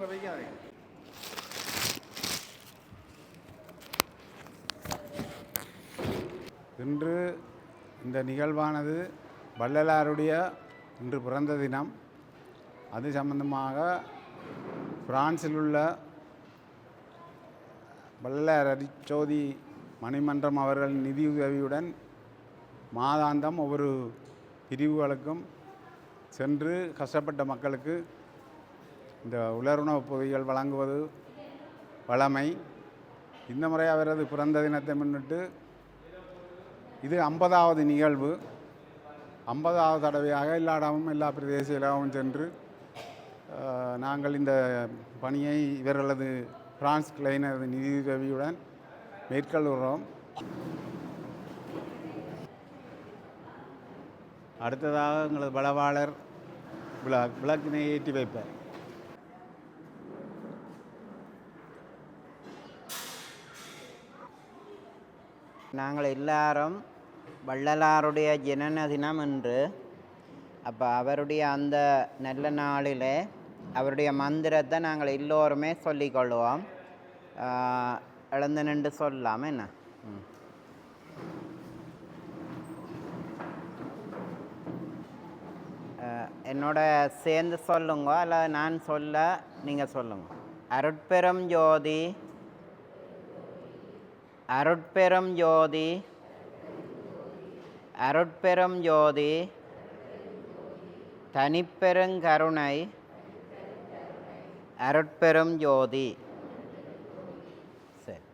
அவங்க வைக்காதீங்க இன்று இந்த நிகழ்வானது வள்ளலாருடைய இன்று பிறந்த தினம். அது சம்பந்தமாக பிரான்சில் உள்ள வள்ளலார் அரிச்சோதி மணிமன்றம் அவர்கள் நிதியுதவியுடன் மாதாந்தம் ஒவ்வொரு பிரிவுகளுக்கும் சென்று கஷ்டப்பட்ட மக்களுக்கு இந்த உலருணவுப் பொதிகள் வழங்குவது வழமை இந்த முறை அவரது பிறந்த தினத்தை முன்னிட்டு இது ஐம்பதாவது நிகழ்வு. ஐம்பதாவது தடவையாக எல்லா இடமும் எல்லா பிரதேச இடமும் சென்று நாங்கள் இந்த பணியை இவர்களது பிரான்ஸ் கிளைனரது நிதியுதவியுடன் மேற்கொள்கிறோம். அடுத்ததாக எங்களது பலவாளர் விளக்கினை ஏற்றி வைப்பார். நாங்கள் எல்லாரும் வள்ளலாருடைய ஜனன தினம் என்று அப்போ அவருடைய அந்த நல்ல நாளில் அவருடைய மந்திரத்தை நாங்கள் எல்லோருமே சொல்லிக்கொள்வோம். ஆஹ், எழுந்து நின்று சொல்லலாம் என்ன? என்னோட சேர்ந்து சொல்லுங்க அல்லது நான் சொல்ல நீங்கள் சொல்லுங்க. அருட்பெரும் ஜோதி அருட்பெரும் ஜோதி அருட்பெரும் ஜோதி தனிப்பெருங்கருணை அருட்பெரும் ஜோதி. சரி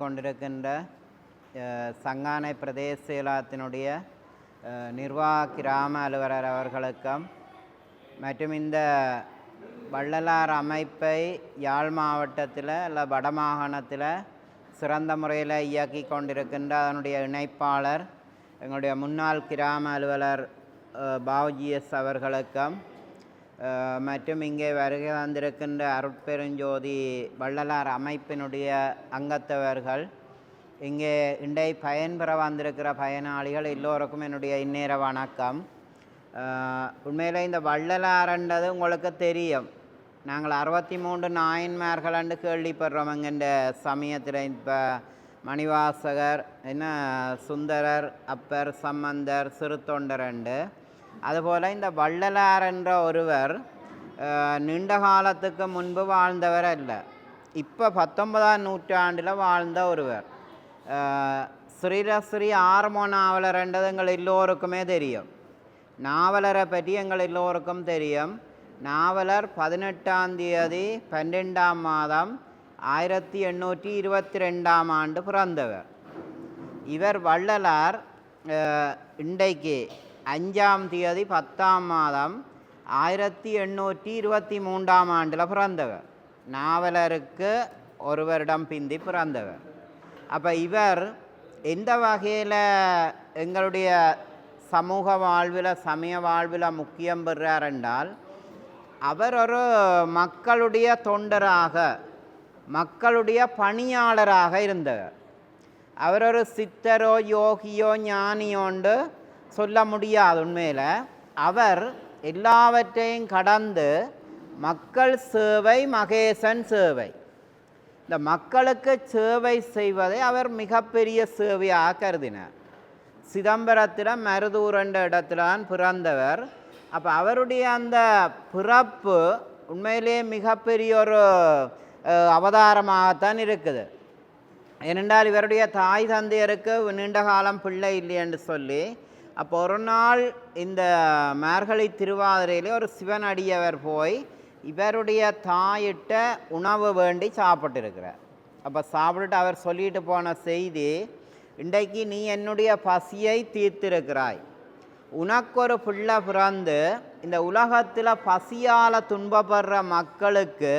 கொண்டிருக்கின்ற சங்கானை பிரதேச செயலாத்தினுடைய நிர்வாக கிராம அலுவலர் அவர்களுக்கும் மற்றும் இந்த வள்ளலார் அமைப்பை யாழ் மாவட்டத்தில் இல்லை வடமாகாணத்தில் சிறந்த முறையில் இயக்கி கொண்டிருக்கின்ற அதனுடைய இணைப்பாளர் எங்களுடைய முன்னாள் கிராம அலுவலர் அஹ், அவர்களுக்கும் மற்றும் இங்கே வருகை வந்திருக்கின்ற அருட்பெருஞ்சோதி வள்ளலார் அமைப்பினுடைய அங்கத்தவர்கள் இங்கே இண்டை பயன்பெற வந்திருக்கிற பயனாளிகள் எல்லோருக்கும் என்னுடைய இந்நேர வணக்கம். உண்மையில் உண்மையிலே இந்த வள்ளலாரன்றது உங்களுக்கு தெரியும். நாங்கள் அறுபத்தி மூன்று நாயன்மார்கள்னு கேள்விப்படுறோம் எங்கன்ற சமயத்தில். இப்போ மணிவாசகர் என்ன சுந்தரர் அப்பர் சம்பந்தர் சிறுத்தொண்டரண்டு அதுபோல் இந்த வள்ளலார் என்ற ஒருவர் நீண்ட காலத்துக்கு முன்பு வாழ்ந்தவர் அல்ல. இப்போ பத்தொன்பதாம் நூற்றாண்டில் வாழ்ந்த ஒருவர். அஹ், ஸ்ரீரஸ்ரீ ஆர்மோ நாவலர்ன்றது எங்கள் எல்லோருக்குமே தெரியும். நாவலரை பற்றி எங்கள் எல்லோருக்கும் தெரியும். நாவலர் பதினெட்டாம் தேதி பன்னெண்டாம் மாதம் ஆயிரத்தி எண்ணூற்றி இருபத்தி ரெண்டாம் ஆண்டு பிறந்தவர். இவர் வள்ளலார் இன்றைக்கு அஞ்சாம் தேதி பத்தாம் மாதம் ஆயிரத்தி எண்ணூற்றி இருபத்தி மூன்றாம் ஆண்டில் பிறந்தவர். நாவலருக்கு ஒரு வருடம் பிந்தி பிறந்தவர். அப்போ இவர் எந்த வகையில் எங்களுடைய சமூக வாழ்வில் சமய வாழ்வில் முக்கியம் பெறார் என்றால் அவர் ஒரு மக்களுடைய தொண்டராக மக்களுடைய பணியாளராக இருந்தவர் அவர் ஒரு சித்தரோ யோகியோ ஞானியோண்டு சொல்ல முடியாது உண்மையில். அவர் எல்லாவற்றையும் கடந்து மக்கள் சேவை மகேசன் சேவை. இந்த மக்களுக்கு சேவை செய்வதை அவர் மிகப்பெரிய சேவையாக கருதினார். சிதம்பரத்தில் மருதூரண்ட என்ற இடத்தில்தான் பிறந்தவர். அப்போ அவருடைய அந்த பிறப்பு உண்மையிலேயே மிகப்பெரிய ஒரு அவதாரமாகத்தான் இருக்குது. ஏனென்றால் இவருடைய தாய் தந்தையருக்கு நீண்ட காலம் பிள்ளை இல்லையென்று சொல்லி அப்போ ஒரு நாள் இந்த மார்கழி திருவாதிரையிலே ஒரு சிவன் அடியவர் போய் இவருடைய தாயிட்ட உணவு வேண்டி சாப்பிட்டுருக்கிறார். அப்போ சாப்பிட்டுட்டு அவர் சொல்லிட்டு போன செய்தி இன்றைக்கு நீ என்னுடைய பசியை தீர்த்திருக்கிறாய். உனக்கொரு பிள்ளை பிறந்து இந்த உலகத்தில் பசியால் துன்பப்படுற மக்களுக்கு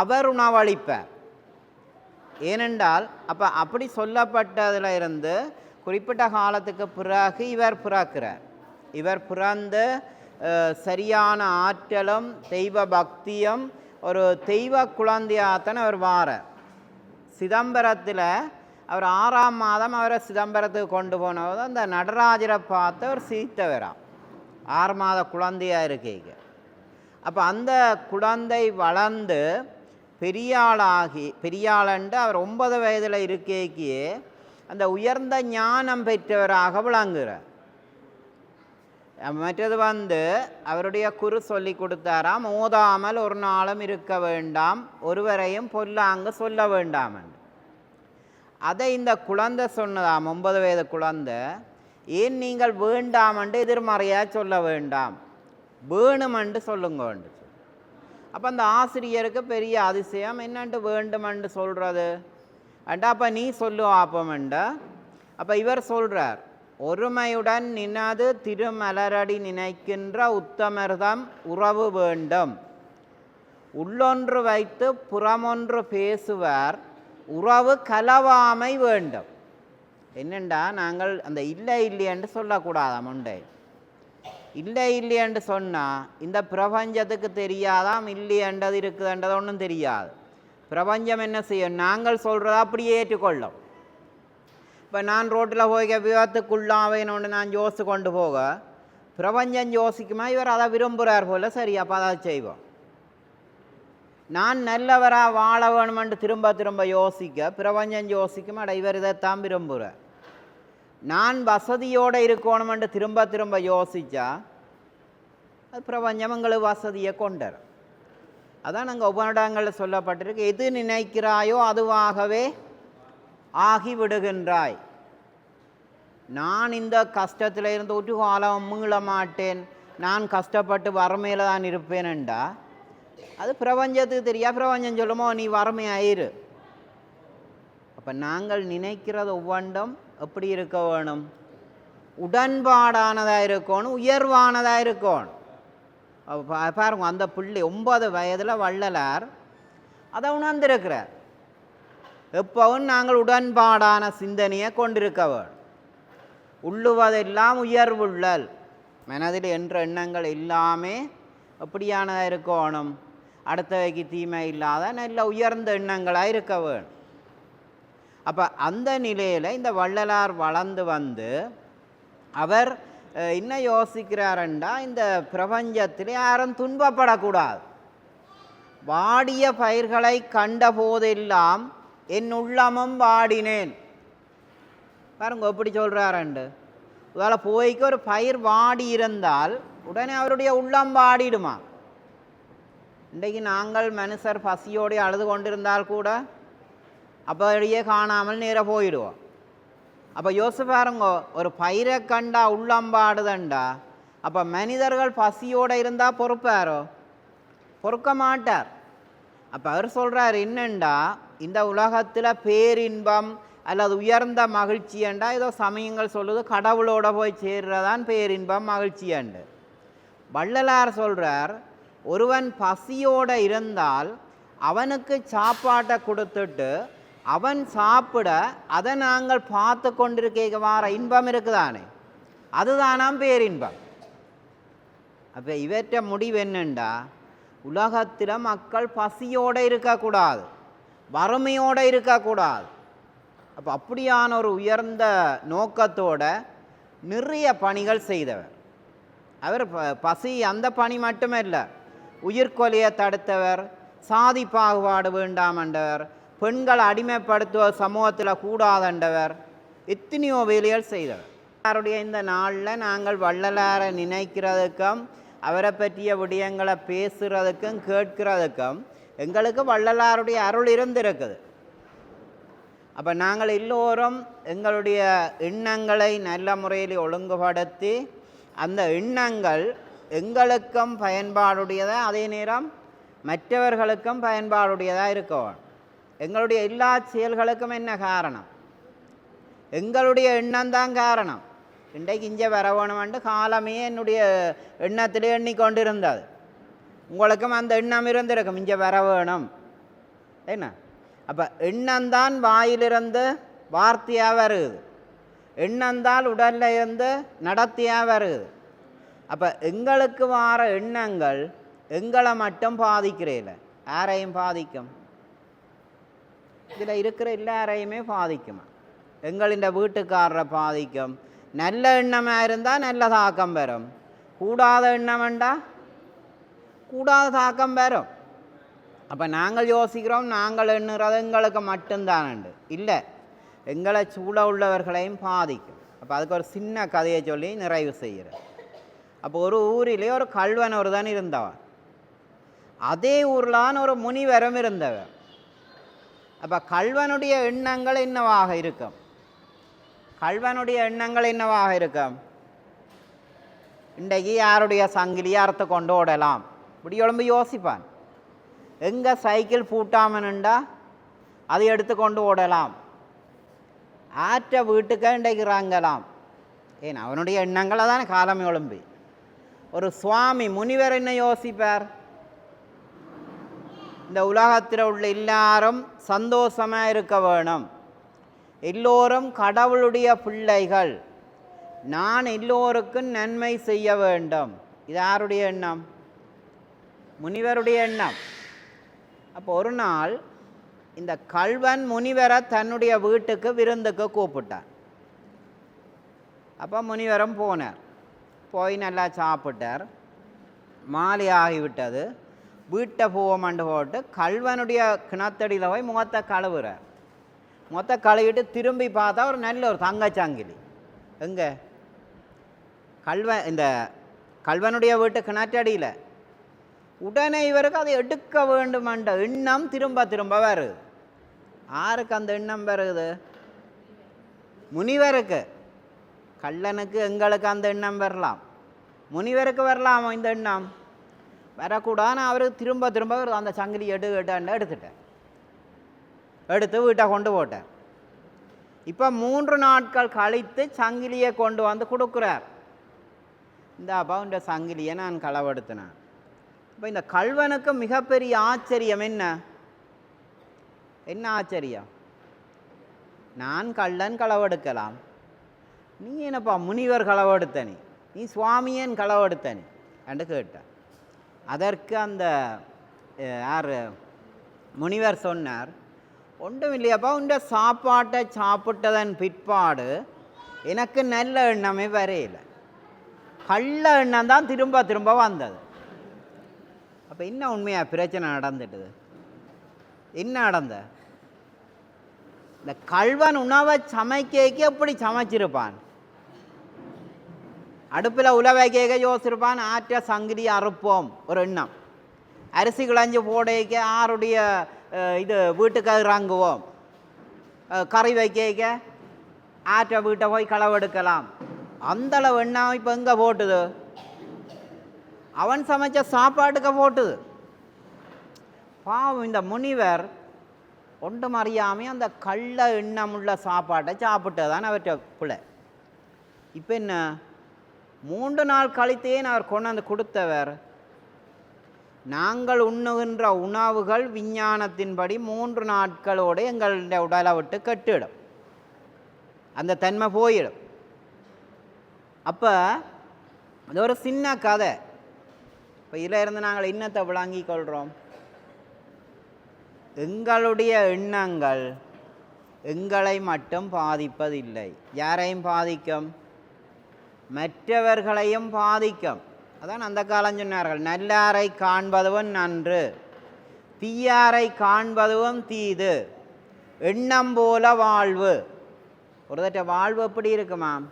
அவர் உணவளிப்பார். ஏனென்றால் அப்போ அப்படி சொல்லப்பட்டதில் இருந்து குறிப்பிட்ட காலத்துக்கு பிறகு இவர் பிறக்கிறார். இவர் பிறந்து சரியான ஆற்றலும் தெய்வ பக்தியும் ஒரு தெய்வ குழந்தையாகத்தான் அவர் வாரார். சிதம்பரத்தில் அவர் ஆறாம் மாதம் அவரை சிதம்பரத்துக்கு கொண்டு போனபோது அந்த நடராஜரை பார்த்து அவர் சிரித்தவராம். ஆறு மாத குழந்தையாக இருக்கீங்க. அப்போ அந்த குழந்தை வளர்ந்து பெரியாளாகி பெரியாளண்டு அவர் ஒன்பது வயதில் இருக்கேக்கியே அந்த உயர்ந்த ஞானம் பெற்றவராக விளங்குகிறார். மற்றது வந்து அவருடைய குரு சொல்லி கொடுத்தாராம் ஓதாமல் ஒரு நாளும் இருக்க வேண்டாம் ஒருவரையும் பொல்லாங்கு சொல்ல வேண்டாம் என்று. அதை இந்த குழந்தை சொன்னதாம் ஒன்பது வயது குழந்தை ஏன் நீங்கள் வேண்டாம் என்று எதிர்மறையாக சொல்ல வேண்டாம்? வேணுமென்று சொல்லுங்க அப்போ அந்த ஆசிரியருக்கு பெரிய அதிசயம் என்னென்று வேண்டுமென்று சொல்கிறது அண்டா அப்போ நீ சொல்லுவா ஆப்பமெண்டா அப்போ இவர் சொல்கிறார் ஒருமையுடன் நினது திருமலரடி நினைக்கின்ற உத்தமர்தம் உறவு வேண்டும். உள்ளொன்று வைத்து புறமொன்று பேசுவார் உறவு கலவாமை வேண்டும். என்னண்டா நாங்கள் அந்த இல்லை இல்லையென்று சொல்லக்கூடாதாம் உண்டை இல்லை இல்லையென்று சொன்னால் இந்த பிரபஞ்சத்துக்கு தெரியாதாம் இல்லையென்றது இருக்குதுன்றது ஒன்றும் தெரியாது. பிரபஞ்சம் என்ன செய்யும்? நாங்கள் சொல்கிறத அப்படியே ஏற்றுக்கொள்ளும். இப்போ நான் ரோட்டில் போய் விபத்துக்குள்ளாவேன்னு நான் யோசித்து கொண்டு போக பிரபஞ்சம் யோசிக்குமா? இவர் அதை விரும்புகிறார் போல சரி அப்போ அதை செய்வோம். நான் நல்லவராக வாழ வேணுமென்று திரும்ப திரும்ப யோசிக்க பிரபஞ்சம் யோசிக்கும் அட இவர் இதைத்தான் விரும்புகிறார் நான் வசதியோடு இருக்கணுமென்று திரும்ப திரும்ப யோசித்தா அது பிரபஞ்சம் எங்களுக்கு வசதியை கொண்டு அதான் நாங்கள் உபநிடங்களில் சொல்லப்பட்டிருக்கு. எது நினைக்கிறாயோ அதுவாகவே ஆகி விடுகின்றாய் நான் இந்த கஷ்டத்தில் இருந்து ஒரு காலம் மீள மாட்டேன். நான் கஷ்டப்பட்டு வறுமையில் தான் இருப்பேன்டா அது பிரபஞ்சத்துக்கு தெரியா? பிரபஞ்சம் சொல்லுமோ நீ வறுமையாயிரு. அப்போ நாங்கள் நினைக்கிறது ஒவ்வொன்றும் எப்படி இருக்க வேணும்? உடன்பாடானதாக இருக்கணும் உயர்வானதாக இருக்கணும். பாருங்க அந்த பிள்ளை ஒன்பது வயதில் வள்ளலார் அதை உணர்ந்திருக்கிறார். எப்பவும் நாங்கள் உடன்பாடான சிந்தனையை கொண்டிருக்க வேணும். உள்ளுவதெல்லாம் உயர்வுள்ளல். மனதில் என்ற எண்ணங்கள் எல்லாமே எப்படியானதாக இருக்கணும்? அடுத்தவைக்கு தீமை இல்லாத நல்ல உயர்ந்த எண்ணங்களாக இருக்க வேணும் அப்போ அந்த நிலையில் இந்த வள்ளலார் வளர்ந்து வந்து அவர் என்ன யோசிக்கிறாருண்டா இந்த பிரபஞ்சத்தில் யாரும் துன்பப்படக்கூடாது வாடிய பயிர்களை கண்ட போதெல்லாம் என் உள்ளமும் வாடினேன் பாருங்க எப்படி சொல்கிறாருண்டு இதால் போய்க்கு ஒரு பயிர் வாடி இருந்தால் உடனே அவருடைய உள்ளம் வாடிடுமா இன்றைக்கு நாங்கள் மனுஷர் பசியோடு அழுது கொண்டிருந்தால் கூட அப்படியே காணாமல் நேராக போயிடுவோம். அப்போ யோசிச்சு பாருங்கோ ஒரு பயிரை கண்டா உள்ளம்பாடுதண்டா அப்போ மனிதர்கள் பசியோடு இருந்தால் பொறுப்பாரோ? பொறுக்க மாட்டார். அப்போ அவர் சொல்கிறார் என்னண்டா இந்த உலகத்தில் பேரின்பம் அல்லது உயர்ந்த மகிழ்ச்சியண்டா? ஏதோ சமயங்கள் சொல்லுது கடவுளோட போய் சேர்றதான் பேரின்பம் மகிழ்ச்சியண்டு. வள்ளலார் சொல்கிறார் ஒருவன் பசியோடு இருந்தால் அவனுக்கு சாப்பாட்டை கொடுத்துட்டு அவன் சாப்பிட அதை நாங்கள் பார்த்து கொண்டிருக்க வார இன்பம் இருக்குதானே? அதுதானாம் பேரின்பம். அப்போ இவற்ற முடிவு என்னண்டா? உலகத்தில் மக்கள் பசியோடு இருக்கக்கூடாது வறுமையோடு இருக்கக்கூடாது. அப்போ அப்படியான ஒரு உயர்ந்த நோக்கத்தோட நிறைய பணிகள் செய்தவர். அவர் ப- பசி அந்த பணி மட்டுமல்ல உயிர்கொலையை தடுத்தவர் சாதி பாகுபாடு வேண்டாமண்டவர் பெண்களை அடிமைப்படுத்துவ சமூகத்தில் கூடாதண்டவர் எத்தனையோ வேலைகள் செய்தவர். அவருடைய இந்த நாளில் நாங்கள் வள்ளலாரை நினைக்கிறதுக்கும் அவரை பற்றிய விடயங்களை பேசுகிறதுக்கும் கேட்கிறதுக்கும் எங்களுக்கு வள்ளலாருடைய அருள் இருந்திருக்குது. அப்போ நாங்கள் எல்லோரும் எங்களுடைய எண்ணங்களை நல்ல முறையில் ஒழுங்குபடுத்தி அந்த எண்ணங்கள் எங்களுக்கும் பயன்பாடுடையதாக அதே நேரம் மற்றவர்களுக்கும் பயன்பாடுடையதாக இருக்கணும் எங்களுடைய எல்லா செயல்களுக்கும் என்ன காரணம்? எங்களுடைய எண்ணம் தான் காரணம். இன்றைக்கு இங்கே வர வேணுமென்று காலமே என்னுடைய எண்ணத்தில் எண்ணிக்கொண்டிருந்தது. உங்களுக்கும் அந்த எண்ணம் இருந்திருக்கும் இங்கே வர வேணும் என்ன? அப்போ எண்ணம்தான் வாயிலிருந்து வார்த்தையாக வருது. எண்ணந்தால் உடலில் இருந்து நடத்தியாக வருது. அப்போ எங்களுக்கு வார எண்ணங்கள் எங்களை மட்டும் பாதிக்கிறேல. யாரையும் பாதிக்கும்? இதில் இருக்கிற எல்லாரையுமே பாதிக்குமா. எங்களின் வீட்டுக்காரரை பாதிக்கும். நல்ல எண்ணமாக இருந்தால் நல்ல தாக்கம் வரும் கூடாத எண்ணம் வேண்டா? கூடாத தாக்கம் வரும் அப்போ நாங்கள் யோசிக்கிறோம் நாங்கள் எண்ணுறது எங்களுக்கு மட்டும்தானண்டு இல்லை எங்களை சூழ உள்ளவர்களையும் பாதிக்கும். அப்போ அதுக்கு ஒரு சின்ன கதையை சொல்லி நிறைவு செய்கிறேன். அப்போ ஒரு ஊரிலே ஒரு கல்வன் ஒரு தான் இருந்தவன். அதே ஊர்லான் ஒரு முனிவரம் இருந்தவன் அப்போ கல்வனுடைய எண்ணங்கள் என்னவாக இருக்கும்? கல்வனுடைய எண்ணங்கள் என்னவாக இருக்கும்? இன்றைக்கு யாருடைய சங்கிலி அறுத்து கொண்டு ஓடலாம்? இப்படி உடம்பு யோசிப்பான். எங்கே சைக்கிள் பூட்டாமனுண்டா அதை எடுத்து கொண்டு ஓடலாம்? ஆற்ற வீட்டுக்கு இன்றைக்கு இறங்கலாம். ஏன் அவனுடைய எண்ணங்களை தானே காலம் எழும்பி ஒரு சுவாமி முனிவர் என்ன யோசிப்பார்? இந்த உலகத்தில் உள்ள எல்லாரும் சந்தோஷமாக இருக்க வேணும். எல்லோரும் கடவுளுடைய பிள்ளைகள். நான் எல்லோருக்கும் நன்மை செய்ய வேண்டும். இது யாருடைய எண்ணம்? முனிவருடைய எண்ணம். அப்போ ஒரு நாள் இந்த கல்வன் முனிவரை தன்னுடைய வீட்டுக்கு விருந்துக்கு கூப்பிட்டான் அப்போ முனிவரும் போனார். போய் நல்லா சாப்பிட்டார். மாலை ஆகிவிட்டது. வீட்டை போவோமண்டு போட்டு கல்வனுடைய கிணத்தடியில் போய் முகத்தை கழுவுறார். முகத்தை கழுவிட்டு திரும்பி பார்த்தா ஒரு நல்ல ஒரு தங்கச்சங்கிலி. எங்கே? கல்வன் இந்த கல்வனுடைய வீட்டு கிணற்றடியில். உடனே இவருக்கு அதை எடுக்க வேண்டுமென்ற எண்ணம் திரும்ப திரும்ப வருது. யாருக்கு அந்த எண்ணம் வருது? முனிவருக்கு. கள்ளனுக்கு எங்களுக்கு அந்த எண்ணம் வரலாம். முனிவருக்கு வரலாம் இந்த எண்ணம்? வரக்கூடாதுன்னு அவர் திரும்ப திரும்ப அந்த சங்கிலி எடு எடுன்னு எடுத்துட்டேன். எடுத்து வீட்டை கொண்டு போட்டார் இப்போ மூன்று நாட்கள் கழித்து சங்கிலியை கொண்டு வந்து கொடுக்குறார். இந்த அப்பா சங்கிலியை நான் களவெடுத்தினேன் இப்போ இந்த கல்வனுக்கு மிகப்பெரிய ஆச்சரியம் என்ன? என்ன ஆச்சரியம்? நான் கள்ளன் களவெடுக்கலாம். நீ என்னப்பா முனிவர் களவெடுத்த நீ நீ சுவாமியன் களவெடுத்த நீ என்று கேட்டான் அதற்கு அந்த யார்? முனிவர் சொன்னார் ஒன்றும் இல்லையாப்பா உண்ட சாப்பாட்டை சாப்பிட்டதன் பிற்பாடு எனக்கு நல்ல எண்ணமே வரையில. கள்ள எண்ணம் தான் திரும்ப திரும்ப வந்தது. அப்போ என்ன உண்மையாக பிரச்சனை நடந்துட்டுது? என்ன நடந்த? இந்த கல்வன் உணவை சமைக்க எப்படி சமைச்சிருப்பான்? அடுப்பில் உலவை கேட்க யோசிச்சிருப்பான் ஆற்ற சங்கிலி அறுப்போம் ஒரு எண்ணம் அரிசி கிளஞ்சு போடைக்க ஆருடைய இது வீட்டுக்கு இறங்குவோம் கறி வைக்க ஆற்ற வீட்டை போய் களவெடுக்கலாம் அந்தளவு எண்ணம் இப்போ எங்கே போட்டுது அவன் சமைச்ச சாப்பாட்டுக்கு போட்டுது பாவம் இந்த முனிவர் ஒன்றும் அறியாமல் அந்த கள்ள எண்ணமுள்ள சாப்பாட்டை சாப்பிட்டதான் அவற்றை பிள்ளை இப்போ என்ன மூன்று நாள் கழித்தே அவர் கொண்டாந்து கொடுத்தவர். நாங்கள் உண்ணுகின்ற உணவுகள் விஞ்ஞானத்தின்படி மூன்று நாட்களோடு எங்களுடைய உடலை விட்டு கட்டிடும். அந்த தன்மை போயிடும். அப்போ அது ஒரு சின்ன கதை. இப்போ இதில் இருந்து நாங்கள் இன்னத்தை விளங்கிக் கொள்கிறோம் எங்களுடைய எண்ணங்கள் எங்களை மட்டும் பாதிப்பதில்லை. யாரையும் பாதிக்கும்? மற்றவர்களையும் பாதிக்கும். அதான் அந்த காலம் சொன்னார்கள். நல்லாரை காண்பதுவும் நன்று தீயாரை காண்பதுவும் தீது எண்ணம் போல வாழ்வு. ஒரு தட்ட வாழ்வு எப்படி இருக்குமாம்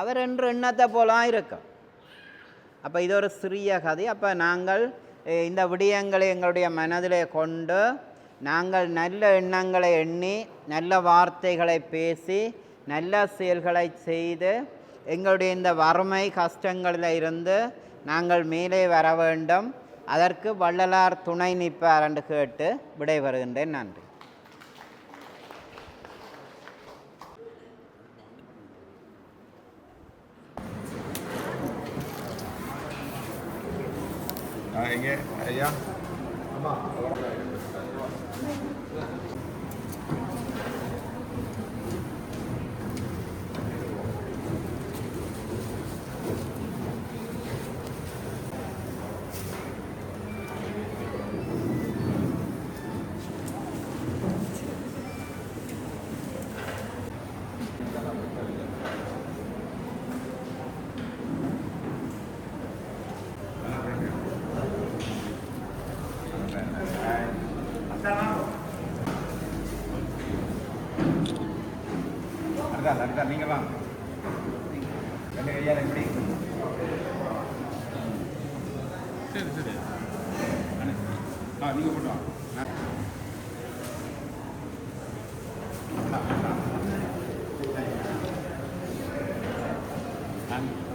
அவர் என்று எண்ணத்தை போலாம் இருக்கும். அப்போ இது ஒரு சிறிய கதை. அப்போ நாங்கள் இந்த விடயங்களை எங்களுடைய மனதிலே கொண்டு நாங்கள் நல்ல எண்ணங்களை எண்ணி நல்ல வார்த்தைகளை பேசி நல்ல செயல்களை செய்து எங்களுடைய இந்த வறுமை கஷ்டங்களில் இருந்து நாங்கள் மேலே வர வேண்டும். அதற்கு வள்ளலார் துணை நிற்பார் என்று கேட்டு விடைபெறுகின்றேன். நன்றி. எங்கே ஐயா. அடுத்தா அடுத்தா நீங்க வாங்க. ரெண்டு கையால் எப்படி சரி சரி. ஆ நீங்கள் போட்டு வாங்க. ஐயா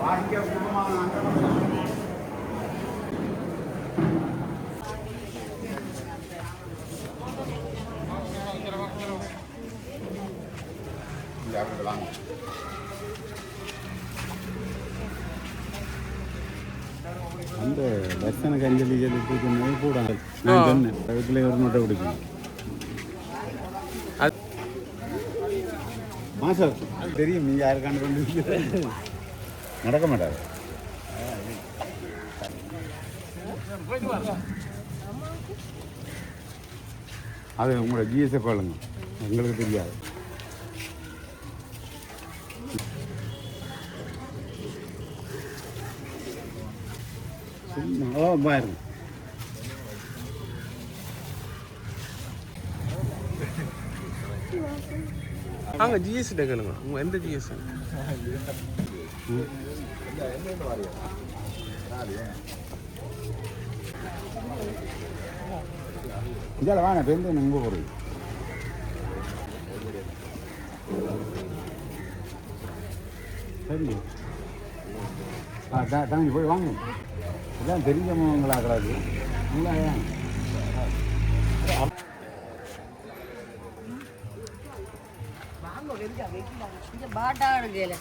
வாங்கிக்க குடும்பமான வாங்க அந்த தர்சனுக்கு அஞ்சலி செலுத்திக்கணும் கூட நான் சொன்னேன். அதுக்குள்ளே ஒரு நோட்டை பிடிக்கணும் மாசம் தெரியும் நீ யாருக்காண்டு கொண்டு நடக்க மாட்டாரு. அது உங்களோட ஜிஎஸ்எஃப் கேளுங்க எங்களுக்கு தெரியாது. பாருங்க. அங்கே ஜிஎஸ்டி கேளுங்க. உங்கள் எந்த ஜிஎஸ்டி இதில் வாங்க பெருந்து நம்ப போகிறது சரி ஆ தம்பி போய் வாங்க. எல்லாம் தெரிஞ்சவங்களாகிறாது இல்லை ബാട്ടാണ് ഗേല